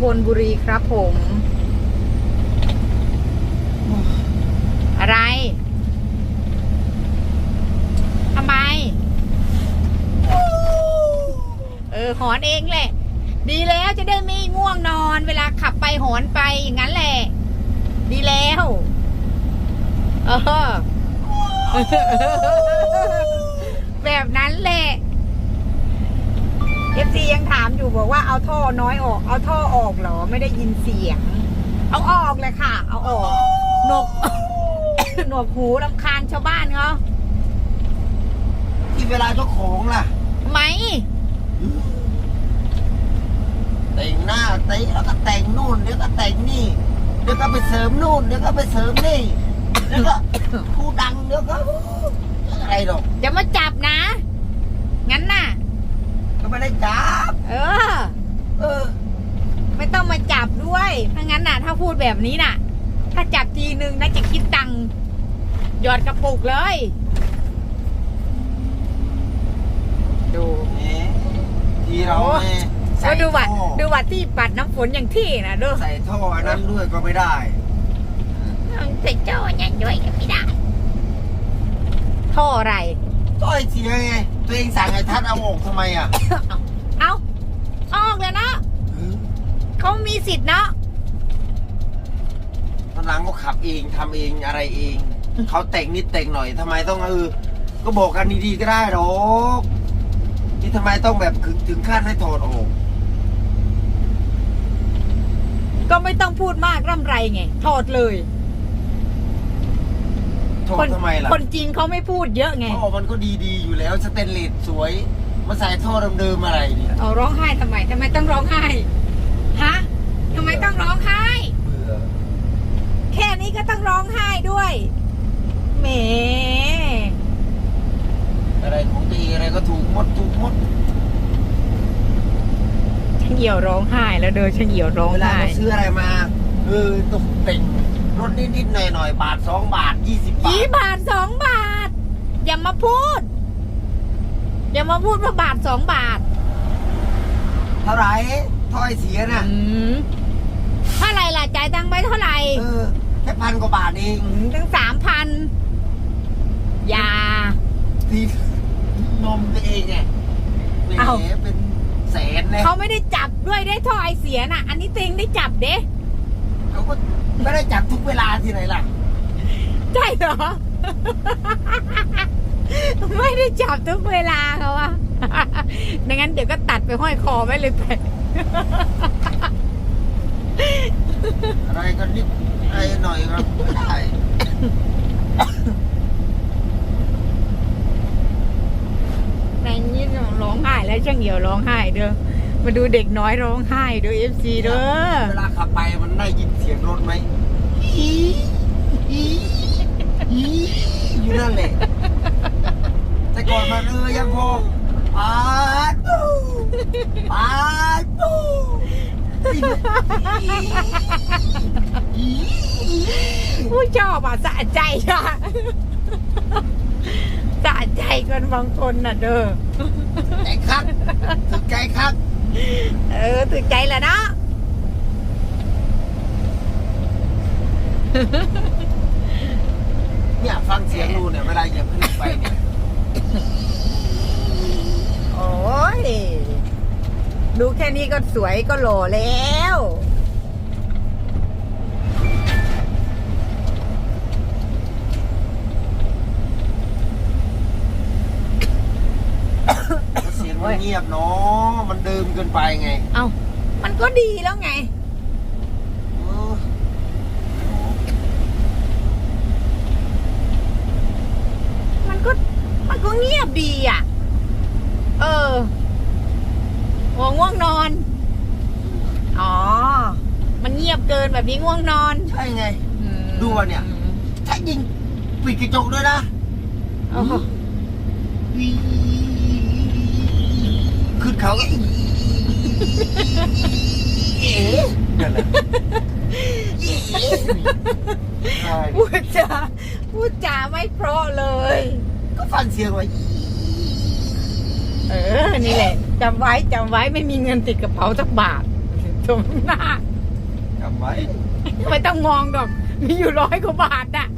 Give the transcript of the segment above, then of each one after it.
พลบุรีครับผม อะไรทำไม เออหอนเองแหละ ดีแล้วจะได้ไม่ง่วงนอน เวลาขับไปหอนไปอย่างนั้นแหละ ดีแล้วเออแบบนั้นแหละเอฟซียังถาม อยู่บอกว่าเอาท่อน้อยออก เอาท่อออกเหรอไม่ได้ยินเสียง เอาออกเลยค่ะ เอาออกหนวกหนวกหูลำคาญชาวบ้านเขาที่เวลาเจ้าของล่ะทำไมแต่งหน้าแต่งแล้วก็แต่งนู่นเดี๋ยวก็แต่งนี่เดี๋ยวก็ไปเสริมนู่นเดี๋ยวก็ไปเสริมนี่เดี๋ยวก็ผู้ดังเดี๋ยวก็อะไรหรอกจะมาจับนะ งั้นน่ะก็ ไม่ได้จับ เออ เออ ไม่ต้องมาจับด้วยถ้างั้นน่ะ ถ้าพูดแบบนี้น่ะ ถ้าจับทีนึงน่าจะคิดตังค์หยอดกระปุกเลย ดูแหมทีเราแม่ใส่แล้วดูวัดท่อดูวัดที่ปัดน้ำฝนอย่างที่นะดูใส่ท่ออันนั้นด้วยก็ไม่ได้ ใส่เจ้าอย่างด้วยก็ไม่ได้ท่ออะไร ต้อยเสียไง ตัวเองสั่งไอ้ทัดเอาออกทำไมอะเอาออกเลยนะเขามีสิทธิ์เนาะตอนหลังก็ขับเองทำเองอะไรเอง เขาแต่งนิดแต่งหน่อยทำไมต้องเออก็บอกกันดีๆก็ได้หรอกที่ทำไมต้องแบบถึงขั้นให้ถอดออกก็ไม่ต้องพูดมากร่ำไรไงถอดเลย ถอคดนทำไมล่ะคนจริงเขาไม่พูดเยอะไงท่อมันก็ดีๆอยู่แล้วสเตนเลสสวยมาใส่ท่อเดิมๆอะไรเนี่ย เอาร้องไห้ทำไมทำไมต้องร้องไห้ฮะทำไมต้องร้องไห้ เบื่อแค่นี้ก็ต้องร้องไห้ด้วยแหมอะไรของดีอะไรก็ถูกหมดถูกหมดช่างเหี่ยวร้องไห้แล้วเดินช่างเหี่ยวร้องเวลาไห้ เราซื้ออะไรมาเออตกแต่ง รถนิดๆหน่อยๆบาทสองบาทยี่สิบบากี่ทบาทสองบาท อย่ามาพูด อย่ามาพูดว่าบาทสองบาทเท่าไหร่ถ้อยเสียน่ะอืมเท่าไหร่ล่ะจ่ายตังค์ไปเท่าไหร่เออแค่พันกว่าบาทเองอืมตั้งสามพันอย่า ที่นมตัวเองไงแหมเอ้า เป็นแสนเลยเขาไม่ได้จับด้วยได้ท่อไอเสียน่ะ อันนี้เต็งได้จับเด้เขาก็ ไม่ได้จับทุกเวลาที่ไหนล่ะ ใช่เหรอ ไม่ได้จับทุกเวลาเขาอะดังนั้นเดี๋ยวก็ตัดไปห้อยคอไว้เลยไป อะไรกันนิดอะไรหน่อยก็ไม่ได้ ในนี้ร้องไห้แล้วช่างเหี่ยวร้องไห้เด้อ มาดูเด็กน้อยร้องไห้เด้อเอฟซีเด้อ เวลาขับไปมัน ได้ยินเสียงรถไหมอีอีอีอยู่นั่นแหละแต่ก่อนมันเออยังพอปาดปูปาดปูอีอีผู้ชอบอะสะใจอะสะใจกันบางคนน่ะเด้อใจคักถึงใจคักเออตื่นใจแหละเนาะ เนี่ยฟังเสียงดูเนี่ยเวลาเหยียบขึ้นไปเนี่ยโอ้ยดูแค่นี้ก็สวยก็หล่อแล้วเสียงมันเงียบเนาะมันเดิมเกินไปไง เอ้า มันก็ดีแล้วไง เออ มันก็ มันก็ เงียบดีอะ เออโอ้ง่วงนอน อ๋อ มันเงียบเกินแบบนี้ง่วงนอนใช่ไง อืมดูอะเนี่ย ถ้ายิงปิดกระจกด้วยนะโอ้โหขึ้นเขาก็เอ๋นั่นแหละเอ๋ใช่พูดจาพูดจาไม่เพราะเลยก็ ฟังเสียงว่าเออ นี่แหละจำไว้จำไว้ไม่มีเงินติดกระเป๋าสักบาทสมหน้าจำไว้ไม่ต้องมองดอก มีอยู่ร้อยกว่าบาทน่ะ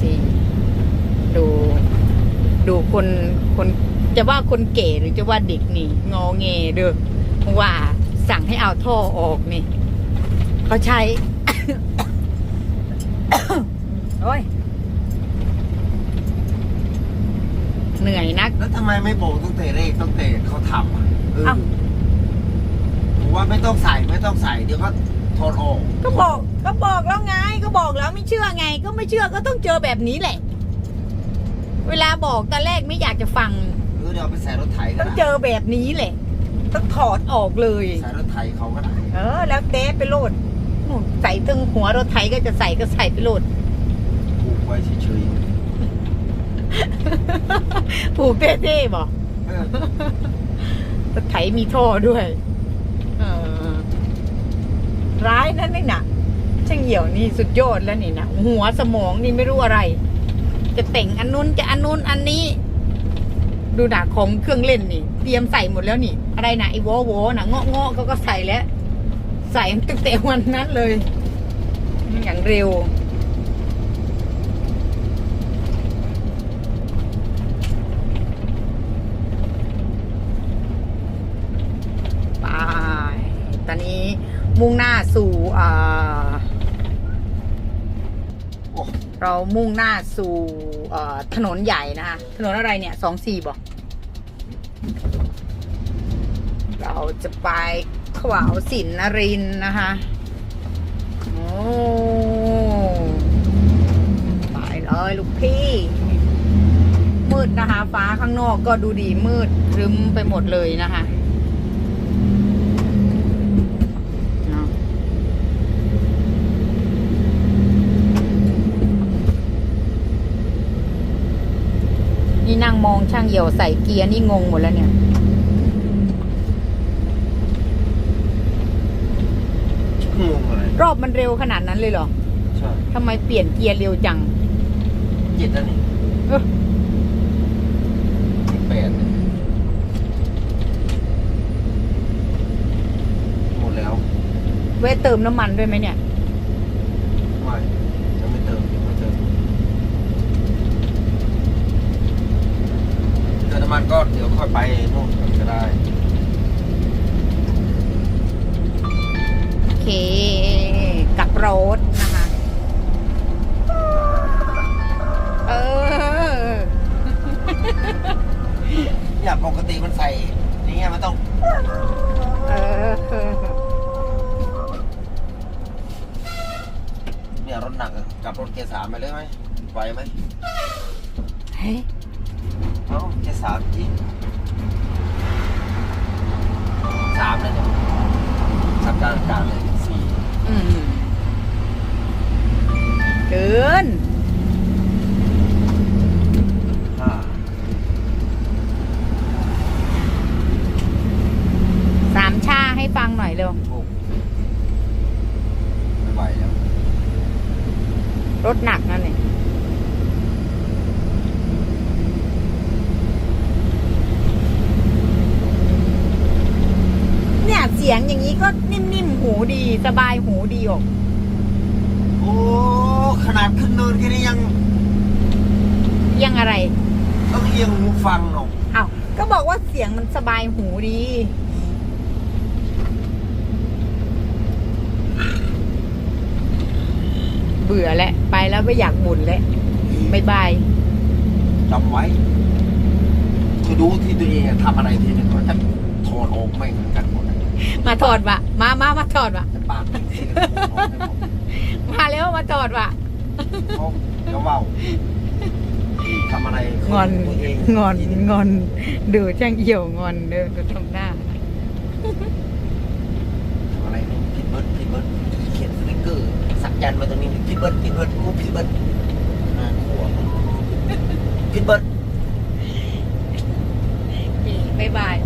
สิดู ดูคนคนจะว่า คนเก๋หรือจะว่าเด็กนี่ งอเงเด้อเพราะว่าสั่งให้เอาท่อออกนี่เขาใช้ โอ้ย เหนื่อยนัก แล้วทำไมไม่บอกตั้งแต่แรกตั้งแต่เขาทำอะเออเอ้า ผมว่าไม่ต้องใส่ไม่ต้องใส่เดี๋ยวก็ถอดออกก็บอกก็บอกแล้วไงก็บอกแล้วไม่เชื่อไง ก็ไม่เชื่อก็ต้องเจอแบบนี้แหละ เวลาบอกตอนแรกไม่อยากจะฟังเออเดี๋ยวเอาไปใส่รถไถก็ต้องได้เจอแบบนี้แหละ ต้องถอดออกเลย ใส่รถไถเขาก็ได้เออ แล้วเต้ไปโหลดนู่นใส่ตึงหัวรถไถก็จะใส่ก็ใส่ไปโหลด ผูกไว้เฉยผูกเท่ๆบอกๆเออรถไถมีท่อด้วยเออร้ายนั่นนี่นะช่างเหี่ยวนี่สุดยอดแล้วนี่นะหัวสมองนี่ไม่รู้อะไร จะแต่งอันนู้นจะอันนู้นอันนี้ ดูหนาของเครื่องเล่นนี่ เตรียมใส่หมดแล้วนี่ อะไรนะไอ้วอวอนะเงาะเงาะเขาก็ใส่แล้ว ใส่ตั้งแต่วันนั้นเลย อย่างเร็ว ไป ตอนนี้มุ่งหน้าสู่อ่า เรามุ่งหน้าสู่ถนนใหญ่นะคะ ถนนอะไรเนี่ยสองสี่บอกเราจะไปขวาวสินนรินนะคะโอ้ไปเลยลูกพี่ มืดนะคะ ฟ้าข้างนอกก็ดูดีมืดรึมไปหมดเลยนะคะเนาะ นี่นั่งมองช่างเหี่ยวใส่เกียร์นี่งงหมดแล้วเนี่ย งงอะไรรอบมันเร็วขนาดนั้นเลยเหรอใช่ทำไมเปลี่ยนเกียร์เร็วจัง เจ็ดแล้วนี่เออที่แปดเนี่ยหมดแล้วเวะเติมน้ำมันด้วยไหมเนี่ย ไม่ยังไม่เติมยังไม่เติมเติมน้ำมันก็เดี๋ยวค่อยไปนู่นก่นก็ได้ โอเค กลับรถนะคะ เออ เนี่ยปกติมันใส่อย่างเงี้ยมันต้องเออ เนี่ยรถหนักกับรถเกียร์สามไปเลยไหมไหวไหมเฮ้ย เอ้าเกียร์สามจริงสามเลยเนี่ยสามกลางกลางเลยสี่อืมเกิน ห้าสามชาให้ฟังหน่อยเร็ว หกไม่ไหวแล้ว รถหนักนั่นนี่เนี่ยเสียงอย่างนี้ก็นิ่มๆหูดี สบายหูดีออกโอ้ขนาดขึ้นเนินแค่นี้ยังยังอะไรต้องเอียงหูฟังหรอกอ้าวก็บอกว่าเสียงมันสบายหูดีเบื่อแล้วไปแล้วไม่อยากบุญแล้วบายบายจำไว้คือดูที่ตัวเองอะทำอะไรทีนึงก็จะถอดออกไม่เหมือนกันหมดอะ มาถอดวะมามามาถอดวะมาแล้วมาถอดวะเขาเบาทำอะไรงอนงอนงอนดูอช่างเหี่ยวงอนเดิอดูทำหน้าทำอะไรผิดเบิร์ดผิดเบิร์ดเขียนสติ๊กเกอร์สักยันมาตรงนี้ผิดเบิร์ดผิดเบิร์ดกูผิดเบิร์ดหัวผิดเบิร์ดบ๊ายบาย